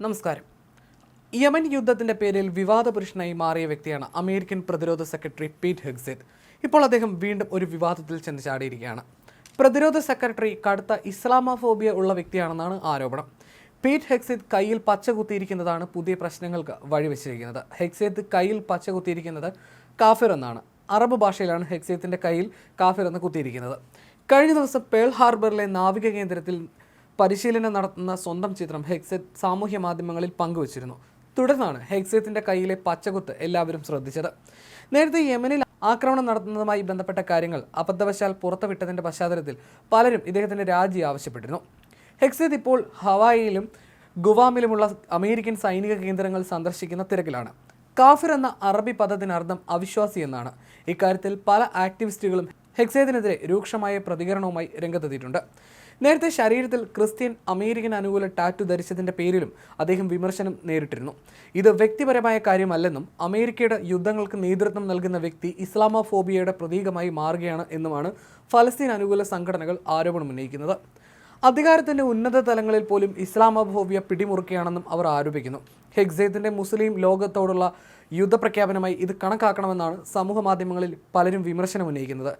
നമസ്കാരം. യമൻ യുദ്ധത്തിന്റെ പേരിൽ വിവാദ പുരുഷനായി മാറിയ വ്യക്തിയാണ് അമേരിക്കൻ പ്രതിരോധ സെക്രട്ടറി പീറ്റ് ഹെഗ്സിത് ഇപ്പോൾ അദ്ദേഹം വീണ്ടും ഒരു വിവാദത്തിൽ ചെന്ന് ചാടിയിരിക്കുകയാണ്. പ്രതിരോധ സെക്രട്ടറി കടുത്ത ഇസ്ലാമോഫോബിയ ഉള്ള വ്യക്തിയാണെന്നാണ് ആരോപണം. പീറ്റ് ഹെക്സിത് കയ്യിൽ പച്ച കുത്തിയിരിക്കുന്നതാണ് പുതിയ പ്രശ്നങ്ങൾക്ക് വഴിവെച്ചിരിക്കുന്നത്. ഹെക്സിത് കയ്യിൽ പച്ച കുത്തിയിരിക്കുന്നത് കാഫിർ എന്നാണ്. അറബ് ഭാഷയിലാണ് ഹെക്സേത്തിന്റെ കയ്യിൽ കാഫിർ എന്ന് കുത്തിയിരിക്കുന്നത്. കഴിഞ്ഞ ദിവസം പേൾ ഹാർബറിലെ നാവിക കേന്ദ്രത്തിൽ പരിശീലനം നടത്തുന്ന സ്വന്തം ചിത്രം ഹെക്സെറ്റ് സാമൂഹ്യ മാധ്യമങ്ങളിൽ പങ്കുവച്ചിരുന്നു. തുടർന്നാണ് ഹെക്സെത്തിന്റെ കയ്യിലെ പച്ചകുത്ത് എല്ലാവരും ശ്രദ്ധിച്ചത്. നേരത്തെ യമനിൽ ആക്രമണം നടത്തുന്നതുമായി ബന്ധപ്പെട്ട കാര്യങ്ങൾ അബദ്ധവശാൽ പുറത്തുവിട്ടതിന്റെ പശ്ചാത്തലത്തിൽ പലരും ഇദ്ദേഹത്തിന്റെ രാജി ആവശ്യപ്പെട്ടിരുന്നു. ഹെക്സെത്ത് ഇപ്പോൾ ഹവായിയിലും ഗുവാമിലുമുള്ള അമേരിക്കൻ സൈനിക കേന്ദ്രങ്ങൾ സന്ദർശിക്കുന്ന തിരക്കിലാണ്. കാഫിർ എന്ന അറബി പദത്തിനർത്ഥം അവിശ്വാസി എന്നാണ്. ഇക്കാര്യത്തിൽ പല ആക്ടിവിസ്റ്റുകളും ഹെക്സേദിനെതിരെ രൂക്ഷമായ പ്രതികരണവുമായി രംഗത്തെത്തിയിട്ടുണ്ട്. നേരത്തെ ശരീരത്തിൽ ക്രിസ്ത്യൻ അമേരിക്കൻ അനുകൂല ടാറ്റു ധരിച്ചതിന്റെ പേരിലും അദ്ദേഹം വിമർശനം നേരിട്ടിരുന്നു. ഇത് വ്യക്തിപരമായ കാര്യമല്ലെന്നും അമേരിക്കയുടെ യുദ്ധങ്ങൾക്ക് നേതൃത്വം നൽകുന്ന വ്യക്തി ഇസ്ലാമോഫോബിയയുടെ പ്രതീകമായി മാറുകയാണ് എന്നുമാണ് ഫലസ്തീൻ അനുകൂല സംഘടനകൾ ആരോപണം ഉന്നയിക്കുന്നത്. അധികാരത്തിന്റെ ഉന്നത തലങ്ങളിൽ പോലും ഇസ്ലാമോഫോബിയ പിടിമുറുക്കുകയാണെന്നും അവർ ആരോപിക്കുന്നു. ഹെഗ്സേത്തിന്റെ മുസ്ലിം ലോകത്തോടുള്ള യുദ്ധപ്രഖ്യാപനമായി ഇത് കണക്കാക്കണമെന്നാണ് സമൂഹ മാധ്യമങ്ങളിൽ പലരും വിമർശനം ഉന്നയിക്കുന്നത്.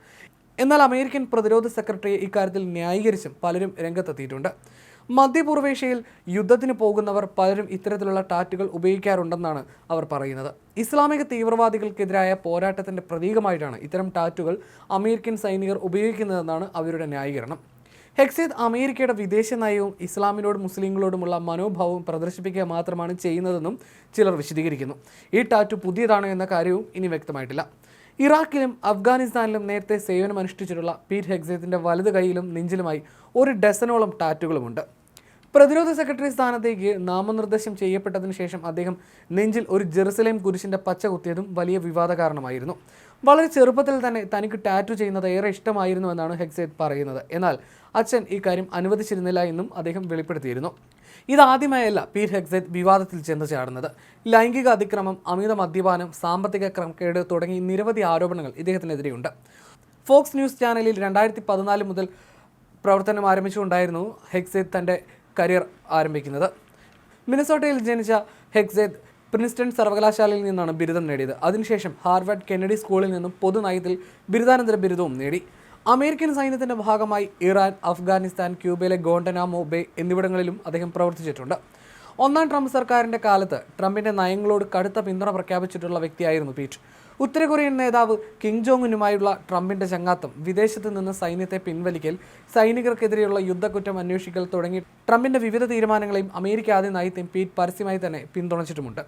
എന്നാൽ അമേരിക്കൻ പ്രതിരോധ സെക്രട്ടറിയെ ഇക്കാര്യത്തിൽ ന്യായീകരിച്ചും പലരും രംഗത്തെത്തിയിട്ടുണ്ട്. മധ്യപൂർവേഷ്യയിൽ യുദ്ധത്തിന് പോകുന്നവർ പലരും ഇത്തരത്തിലുള്ള ടാറ്റുകൾ ഉപയോഗിക്കാറുണ്ടെന്നാണ് അവർ പറയുന്നത്. ഇസ്ലാമിക തീവ്രവാദികൾക്കെതിരായ പോരാട്ടത്തിന്റെ പ്രതീകമായിട്ടാണ് ഇത്തരം ടാറ്റുകൾ അമേരിക്കൻ സൈനികർ ഉപയോഗിക്കുന്നതെന്നാണ് അവരുടെ ന്യായീകരണം. ഹെക്സേദ് അമേരിക്കയുടെ വിദേശ നയവും ഇസ്ലാമിനോടും മുസ്ലിങ്ങളോടുമുള്ള മനോഭാവവും പ്രദർശിപ്പിക്കുക മാത്രമാണ് ചെയ്യുന്നതെന്നും ചിലർ വിശദീകരിക്കുന്നു. ഈ ടാറ്റു പുതിയതാണോ എന്ന കാര്യവും ഇനി വ്യക്തമായിട്ടില്ല. ഇറാഖിലും അഫ്ഗാനിസ്ഥാനിലും നേരത്തെ സേവനമനുഷ്ഠിച്ചിട്ടുള്ള പീറ്റ് ഹെഗ്സേത്തിന്റെ വലത് കൈയിലും നെഞ്ചിലുമായി ഒരു ഡസനോളം ടാറ്റുകളുമുണ്ട്. പ്രതിരോധ സെക്രട്ടറി സ്ഥാനത്തേക്ക് നാമനിർദ്ദേശം ചെയ്യപ്പെട്ടതിന് ശേഷം അദ്ദേഹം നെഞ്ചിൽ ഒരു ജെറുസലേം കുരിശിന്റെ പച്ച കുത്തിയതും വലിയ വിവാദ കാരണമായിരുന്നു വളരെ ചെറുപ്പത്തിൽ തന്നെ തനിക്ക് ടാറ്റു ചെയ്യുന്നത് ഏറെ ഇഷ്ടമായിരുന്നു എന്നാണ് ഹെക്സേത് പറയുന്നത്. എന്നാൽ അച്ഛൻ ഈ കാര്യം അനുവദിച്ചിരുന്നില്ല എന്നും അദ്ദേഹം വെളിപ്പെടുത്തിയിരുന്നു. ഇതാദ്യമായല്ല പീർ ഹെക്സേത് വിവാദത്തിൽ ചെന്ന് ചാടുന്നത്. ലൈംഗിക അതിക്രമം അമിത മദ്യപാനം സാമ്പത്തിക ക്രമക്കേട് തുടങ്ങി നിരവധി ആരോപണങ്ങൾ ഇദ്ദേഹത്തിനെതിരെയുണ്ട്. ഫോക്സ് ന്യൂസ് ചാനലിൽ രണ്ടായിരത്തി പതിനാല് മുതൽ പ്രവർത്തനം ആരംഭിച്ചുകൊണ്ടായിരുന്നു ഹെക്സേത് തന്റെ കരിയർ ആരംഭിക്കുന്നത്. മിനസോട്ടയിൽ ജനിച്ച ഹെക്സേത് പ്രിൻസ്റ്റൺ സർവകലാശാലയിൽ നിന്നാണ് ബിരുദം നേടിയത്. അതിനുശേഷം ഹാർവാർഡ് കെന്നഡി സ്കൂളിൽ നിന്നും പൊതുനയത്തിൽ ബിരുദാനന്തര ബിരുദവും നേടി. അമേരിക്കൻ സൈന്യത്തിന്റെ ഭാഗമായി ഇറാൻ അഫ്ഗാനിസ്ഥാൻ ക്യൂബയിലെ ഗോണ്ടനാമോ ബേ എന്നിവിടങ്ങളിലും അദ്ദേഹം പ്രവർത്തിച്ചിട്ടുണ്ട്. ഒന്നാം ട്രംപ് സർക്കാരിന്റെ കാലത്ത് ട്രംപിന്റെ നയങ്ങളോട് കടുത്ത പിന്തുണ പ്രഖ്യാപിച്ചിട്ടുള്ള വ്യക്തിയായിരുന്നു പീറ്റ്. ഉത്തര കൊറിയൻ നേതാവ് കിങ് ജോങ്ങിനുമായുള്ള ട്രംപിന്റെ ചങ്ങാത്തം വിദേശത്ത് നിന്ന് സൈന്യത്തെ പിൻവലിക്കൽ സൈനികർക്കെതിരെയുള്ള യുദ്ധക്കുറ്റം അന്വേഷിക്കൽ തുടങ്ങി ട്രംപിന്റെ വിവിധ തീരുമാനങ്ങളെയും അമേരിക്ക ആദ്യ നയത്തെയും പീറ്റ് പരസ്യമായി തന്നെ പിന്തുണച്ചിട്ടുമുണ്ട്.